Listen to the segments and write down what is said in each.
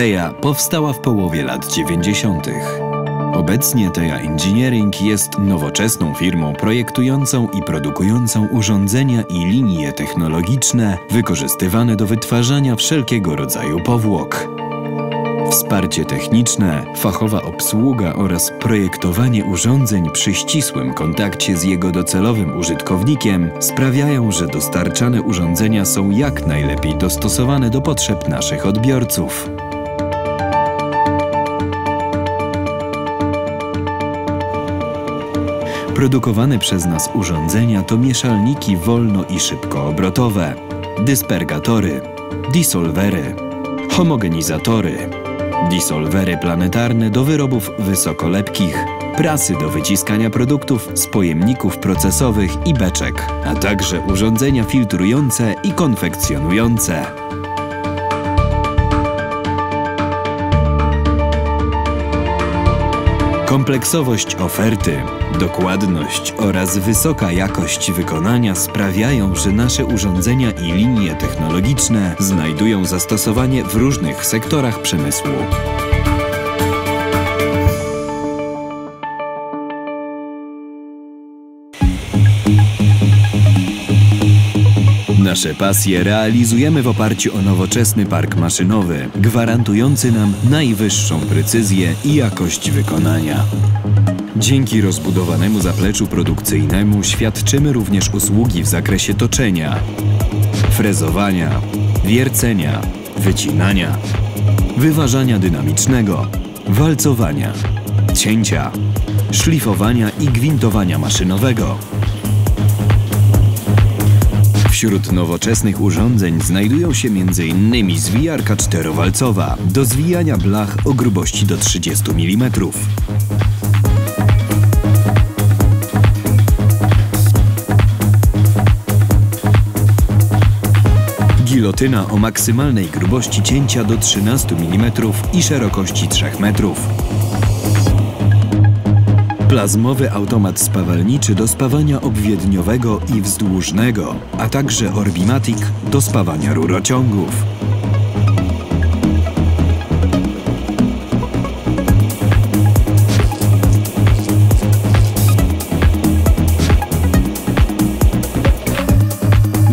Teja powstała w połowie lat 90. Obecnie Teja Engineering jest nowoczesną firmą projektującą i produkującą urządzenia i linie technologiczne wykorzystywane do wytwarzania wszelkiego rodzaju powłok. Wsparcie techniczne, fachowa obsługa oraz projektowanie urządzeń przy ścisłym kontakcie z jego docelowym użytkownikiem sprawiają, że dostarczane urządzenia są jak najlepiej dostosowane do potrzeb naszych odbiorców. Produkowane przez nas urządzenia to mieszalniki wolno i szybkoobrotowe, dyspergatory, disolwery, homogenizatory, disolwery planetarne do wyrobów wysokolepkich, prasy do wyciskania produktów z pojemników procesowych i beczek, a także urządzenia filtrujące i konfekcjonujące. Kompleksowość oferty, dokładność oraz wysoka jakość wykonania sprawiają, że nasze urządzenia i linie technologiczne znajdują zastosowanie w różnych sektorach przemysłu. Nasze pasje realizujemy w oparciu o nowoczesny park maszynowy, gwarantujący nam najwyższą precyzję i jakość wykonania. Dzięki rozbudowanemu zapleczu produkcyjnemu świadczymy również usługi w zakresie toczenia, frezowania, wiercenia, wycinania, wyważania dynamicznego, walcowania, cięcia, szlifowania i gwintowania maszynowego. Wśród nowoczesnych urządzeń znajdują się m.in. zwijarka czterowalcowa do zwijania blach o grubości do 30 mm. Gilotyna o maksymalnej grubości cięcia do 13 mm i szerokości 3 metrów. Plazmowy automat spawalniczy do spawania obwiedniowego i wzdłużnego, a także Orbimatic do spawania rurociągów.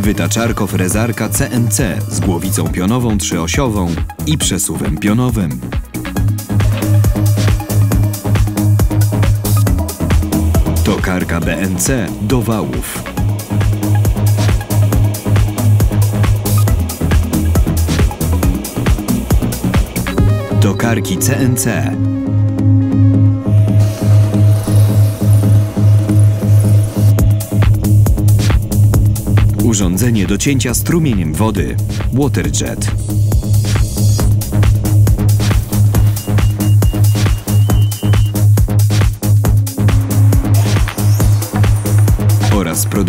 Wytaczarko-frezarka CNC z głowicą pionową trzyosiową i przesuwem pionowym. Tokarka BNC do wałów. Tokarki CNC. Urządzenie do cięcia strumieniem wody. Waterjet.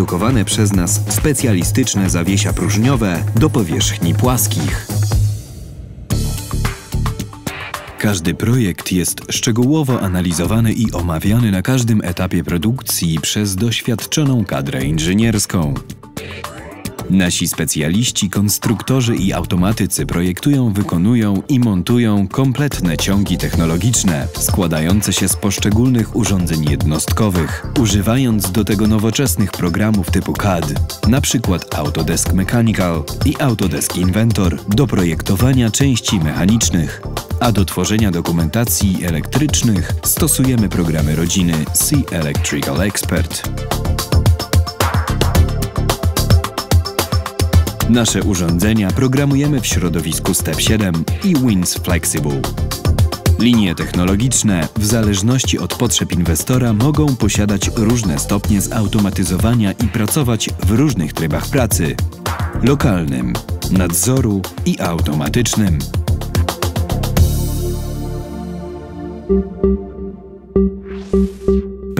Produkowane przez nas specjalistyczne zawiesia próżniowe do powierzchni płaskich. Każdy projekt jest szczegółowo analizowany i omawiany na każdym etapie produkcji przez doświadczoną kadrę inżynierską. Nasi specjaliści, konstruktorzy i automatycy projektują, wykonują i montują kompletne ciągi technologiczne składające się z poszczególnych urządzeń jednostkowych, używając do tego nowoczesnych programów typu CAD, np. Autodesk Mechanical i Autodesk Inventor do projektowania części mechanicznych, a do tworzenia dokumentacji elektrycznych stosujemy programy rodziny C Electrical Expert. Nasze urządzenia programujemy w środowisku Step 7 i Wins Flexible. Linie technologiczne, w zależności od potrzeb inwestora, mogą posiadać różne stopnie zautomatyzowania i pracować w różnych trybach pracy lokalnym, nadzoru i automatycznym.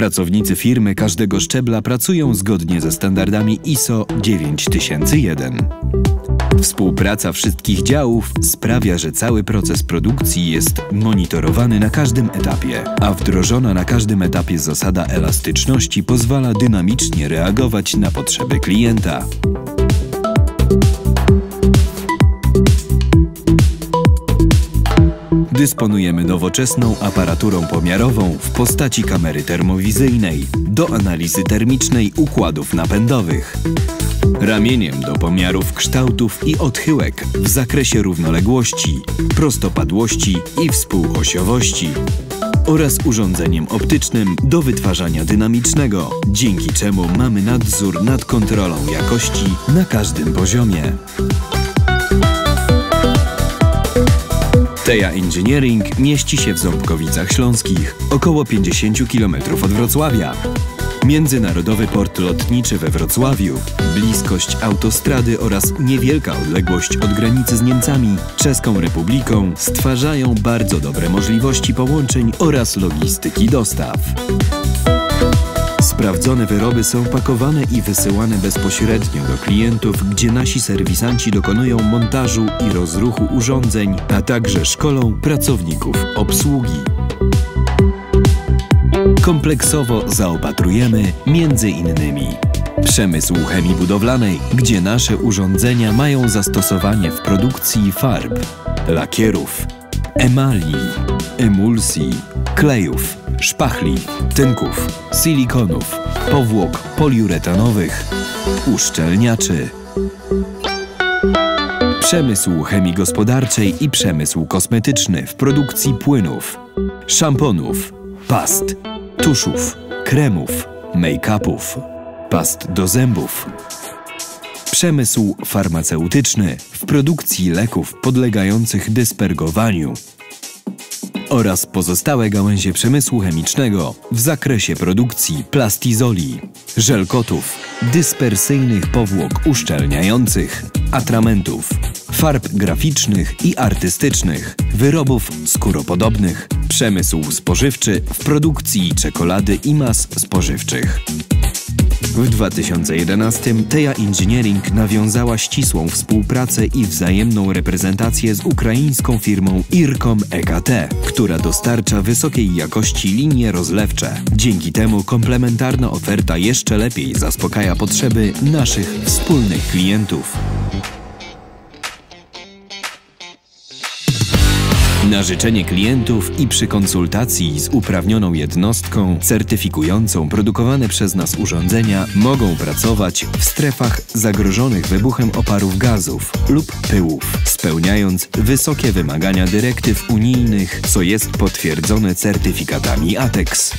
Pracownicy firmy każdego szczebla pracują zgodnie ze standardami ISO 9001. Współpraca wszystkich działów sprawia, że cały proces produkcji jest monitorowany na każdym etapie, a wdrożona na każdym etapie zasada elastyczności pozwala dynamicznie reagować na potrzeby klienta. Dysponujemy nowoczesną aparaturą pomiarową w postaci kamery termowizyjnej do analizy termicznej układów napędowych. Ramieniem do pomiarów kształtów i odchyłek w zakresie równoległości, prostopadłości i współosiowości oraz urządzeniem optycznym do wytwarzania dynamicznego, dzięki czemu mamy nadzór nad kontrolą jakości na każdym poziomie. Teja Engineering mieści się w Ząbkowicach Śląskich, około 50 km od Wrocławia. Międzynarodowy port lotniczy we Wrocławiu, bliskość autostrady oraz niewielka odległość od granicy z Niemcami, Czeską Republiką stwarzają bardzo dobre możliwości połączeń oraz logistyki dostaw. Sprawdzone wyroby są pakowane i wysyłane bezpośrednio do klientów, gdzie nasi serwisanci dokonują montażu i rozruchu urządzeń, a także szkolą pracowników obsługi. Kompleksowo zaopatrujemy między innymi przemysł chemii budowlanej, gdzie nasze urządzenia mają zastosowanie w produkcji farb, lakierów, emali, emulsji, klejów, szpachli, tynków, silikonów, powłok poliuretanowych, uszczelniaczy. Przemysł chemii gospodarczej i przemysł kosmetyczny w produkcji płynów, szamponów, past, tuszów, kremów, make-upów, past do zębów. Przemysł farmaceutyczny w produkcji leków podlegających dyspergowaniu oraz pozostałe gałęzie przemysłu chemicznego w zakresie produkcji plastizoli, żelkotów, dyspersyjnych powłok uszczelniających, atramentów, farb graficznych i artystycznych, wyrobów skóropodobnych, przemysł spożywczy w produkcji czekolady i mas spożywczych. W 2011 Teja Engineering nawiązała ścisłą współpracę i wzajemną reprezentację z ukraińską firmą IRCOM EKT, która dostarcza wysokiej jakości linie rozlewcze. Dzięki temu komplementarna oferta jeszcze lepiej zaspokaja potrzeby naszych wspólnych klientów. Na życzenie klientów i przy konsultacji z uprawnioną jednostką certyfikującą produkowane przez nas urządzenia mogą pracować w strefach zagrożonych wybuchem oparów gazów lub pyłów, spełniając wysokie wymagania dyrektyw unijnych, co jest potwierdzone certyfikatami ATEX.